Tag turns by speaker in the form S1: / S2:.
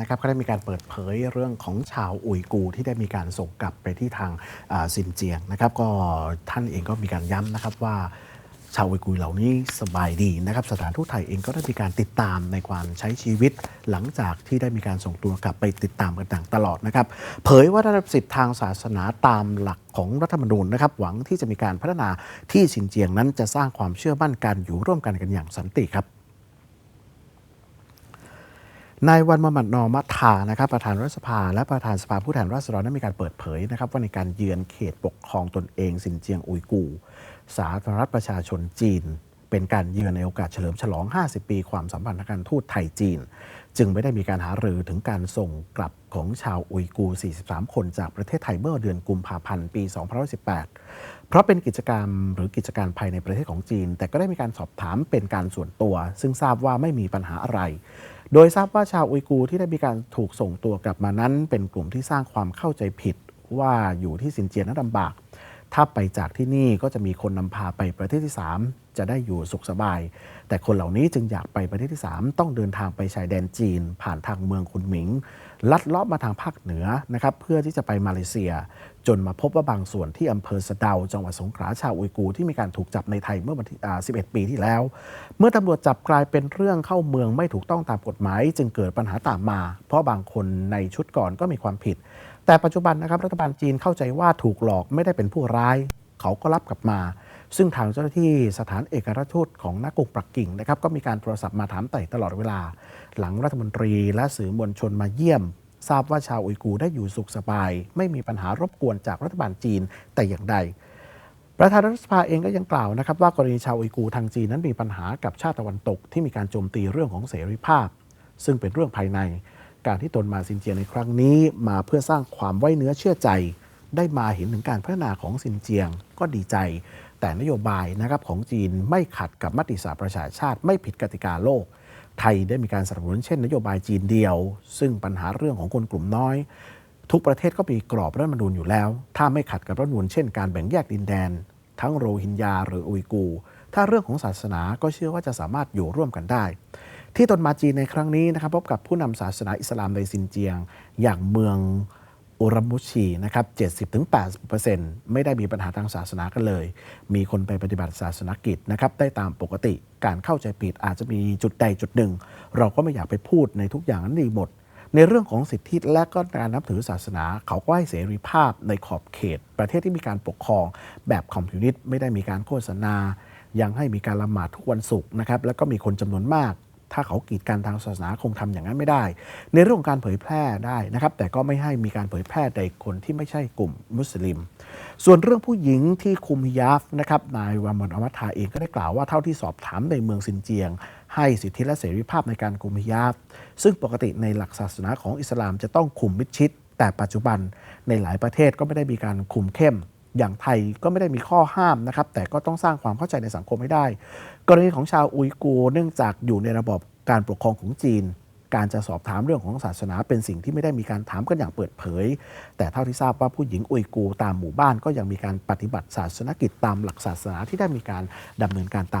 S1: นะครับก็ได้มีการเปิดเผยเรื่องของชาวอุยกูร์ที่ได้มีการส่งกลับไปที่ทางซินเจียงนะครับ ก็ท่านเองก็มีการย้ำนะครับว่าชาวอุยกูร์เหล่านี้สบายดีนะครับ สถานทูตไทยเองก็ได้มีการติดตามในการใช้ชีวิต หลังจากที่ได้มีการส่งตัวกลับไปติดตามกันต่างตลอดนะครับ เผยว่าได้รับสิทธิทางศาสนาตามหลักของรัฐธรรมนูญนะครับ หวังที่จะมีการพัฒนาที่ซินเจียงนั้นจะสร้างความเชื่อมั่นการอยู่ร่วมกันกันอย่างสันติครับ นายวันมหมัดนอมัทธานะครับประธานรัฐสภา และประธานสภาผู้แทนราษฎรได้มีการเปิดเผยนะครับว่าในการเยือนเขตปกครองตนเองสินเจียงอุยกูร์สาธารณรัฐประชาชนจีน เป็นการเยือนในโอกาสเฉลิมฉลอง 50 ปีความสัมพันธ์ทางการทูตไทยจีน จึงไม่ได้มีการหารือถึงการส่งกลับของชาวอุยกูร์43 คนจากประเทศไทยเมื่อเดือนกุมภาพันธ์ปี2018เพราะเป็นกิจกรรมหรือกิจการภายในประเทศของจีน แต่ก็ได้มีการสอบถามเป็นการส่วนตัว ซึ่งทราบว่าไม่มีปัญหาอะไร โดยทราบว่าชาวอุยกูร์ที่ได้มีการถูกส่งตัวกลับมานั้น เป็นกลุ่มที่สร้างความเข้าใจผิดว่าอยู่ที่สินเจียนั้นลำบาก ถ้าไปจากที่นี่ก็จะมีคนนำพาไปประเทศที่ 3 จะได้อยู่สุขสบาย แต่คนเหล่านี้จึงอยากไปประเทศที่ 3 ต้องเดินทางไปชายแดนจีน ผ่านทางเมืองคุนหมิง ลัดเลาะมาทางภาคเหนือนะครับเพื่อที่จะไปมาเลเซีย จนมาพบว่าบางส่วนที่อำเภอสะเดา จังหวัดสงขลาชาวอุยกูร์ที่มีการถูกจับในไทยเมื่อวันที่11 ปีที่แล้ว เมื่อตำรวจจับกลายเป็นเรื่องเข้าเมืองไม่ถูกต้องตามกฎหมาย จึงเกิดปัญหาตามมา เพราะบางคนในชุดก่อนก็มีความผิด แต่ปัจจุบันนะครับรัฐบาลจีนเข้าใจว่าถูกหลอกไม่ได้เป็นผู้ร้าย เขาก็รับกลับมา ซึ่งทางเจ้าหน้าที่สถานเอกอัคราชทูตของนักกุงปักกิ่งนะครับก็มีการโทรศัพท์มาถามไต่ตลอดเวลา หลังรัฐมนตรีและสื่อมวลชนมาเยี่ยม ทราบว่าชาวอุยกูได้อยู่สุขสบาย ไม่มีปัญหารบกวนจากรัฐบาลจีนแต่อย่างใดประธานรัฐสภาเองก็ยังกล่าวนะครับว่ากรณีชาวอุยกูทางจีนนั้นมีปัญหากับชาติตะวันตก ที่มีการโจมตีเรื่องของเสรีภาพ ซึ่งเป็นเรื่องภายใน การที่ตนมาซินเจียงในครั้งนี้มาเพื่อสร้างความไว้เนื้อเชื่อใจ ได้มาเห็นถึงการพัฒนาของซินเจียงก็ดีใจ แต่นโยบายนะครับของจีนไม่ขัดกับมติสหประชาชาติไม่ผิดกติกาโลก ไทยได้มีการสนับสนุนเช่นนโยบายจีนเดียว ซึ่งปัญหาเรื่องของคนกลุ่มน้อย ทุกประเทศก็มีกรอบรัฐธรรมนูญอยู่แล้ว ถ้าไม่ขัดกับรัฐธรรมนูญเช่นการแบ่งแยกดินแดน ทั้งโรฮิงญาหรืออุยกู ถ้าเรื่องของศาสนาก็เชื่อว่าจะสามารถอยู่ร่วมกันได้ ที่ตนมาจีนในครั้งนี้นะครับพบกับผู้นำศาสนาอิสลามในซินเจียง อย่างเมืองอุรัมมุชีนะครับ 70-80%ไม่ได้มีปัญหาทางศาสนากันเลย มีคนไปปฏิบัติศาสนกิจนะครับได้ตามปกติการเข้าใจผิดอาจจะมีจุดใดจุดหนึ่ง เราก็ไม่อยากไปพูดในทุกอย่างนั้นดีหมด ในเรื่องของสิทธิและก็การนับถือศาสนา เขาก็ให้เสรีภาพในขอบเขต ประเทศที่มีการปกครองแบบคอมมิวนิสต์ไม่ได้มีการโฆษณา ยังให้มีการละหมาดทุกวันศุกร์นะครับแล้วก็มีคนจำนวนมาก ถ้าเขากีดกันทางศาสนาคงทำอย่างนั้นไม่ได้ ในเรื่องของการเผยแพร่ได้นะครับ แต่ก็ไม่ให้มีการเผยแพร่ในคนที่ไม่ใช่กลุ่มมุสลิม ส่วนเรื่องผู้หญิงที่คุมฮิญาฟนะครับนายวามอนอมัทาเองก็ได้กล่าวว่าเท่าที่สอบถามในเมืองซินเจียง ให้สิทธิและเสรีภาพในการคุมฮิญาฟ ซึ่งปกติในหลักศาสนาของอิสลามจะต้องคุมมิดชิด แต่ปัจจุบันในหลายประเทศก็ไม่ได้มีการคุมเข้ม อย่างไทยก็ไม่ได้มีข้อห้ามนะครับ แต่ก็ต้องสร้างความเข้าใจในสังคมให้ได้ กรณีของชาวอุยกูร์เนื่องจากอยู่ในระบบการปกครองของจีน การจะสอบถามเรื่องของศาสนาเป็นสิ่งที่ไม่ได้มีการถามกันอย่างเปิดเผย แต่เท่าที่ทราบว่าผู้หญิงอุยกูร์ตามหมู่บ้านก็ยังมีการปฏิบัติศาสนกิจตามหลักศาสนาที่ได้มีการดำเนินการตาม